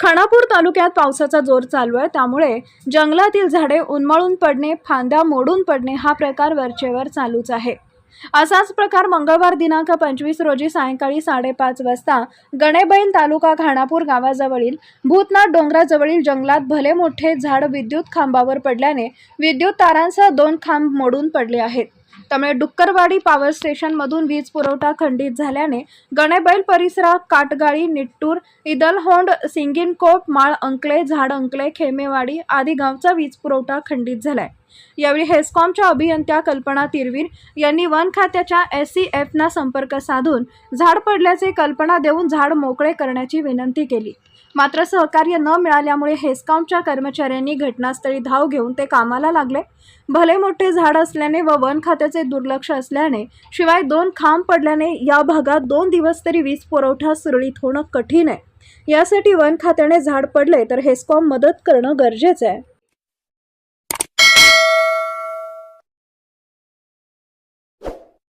खानापूर तालुक्यात पावसाचा जोर चालू आहे. त्यामुळे जंगलातील झाडे उन्मळून पडणे फांद्या मोडून पडणे हा प्रकार वरचेवर चालूच आहे. असाच प्रकार मंगळवार दिनांक पंचवीस रोजी सायंकाळी साडेपाच वाजता गणेबैल तालुका खानापूर गावाजवळील भूतनाथ डोंगराजवळील जंगलात भले मोठे झाड विद्युत खांबावर पडल्याने विद्युत तारांसह दोन खांब मोडून पडले आहेत. त्यामुळे डुक्करवाडी पॉवर स्टेशनमधून वीज पुरवठा खंडित झाल्याने गणेबैल परिसरात काटगाळी निट्टूर इदलहोंड सिंगिनकोप माळ अंकले झाड अंकले खेमेवाडी आदी गावचा वीज पुरवठा खंडित झालाय. यावेळी हेस्कॉमच्या अभियंत्या कल्पना तिरवीर यांनी वन खात्याच्या एस सी एफना संपर्क साधून झाड पडल्याचे कल्पना देऊन झाड मोकळे करण्याची विनंती केली. मात्र सहकार्य न मिळाल्यामुळे हेस्कॉमच्या कर्मचाऱ्यांनी घटनास्थळी धाव घेऊन ते कामाला लागले. भले मोठे झाड असल्याने व वन खात्याचे दुर्लक्ष असल्याने शिवाय दोन खांब पडल्याने या भागात दोन दिवस तरी वीज पुरवठा सुरळीत होणं कठीण आहे. यासाठी वन खात्याने झाड पडले तर हेस्कॉम मदत करणं गरजेचं आहे.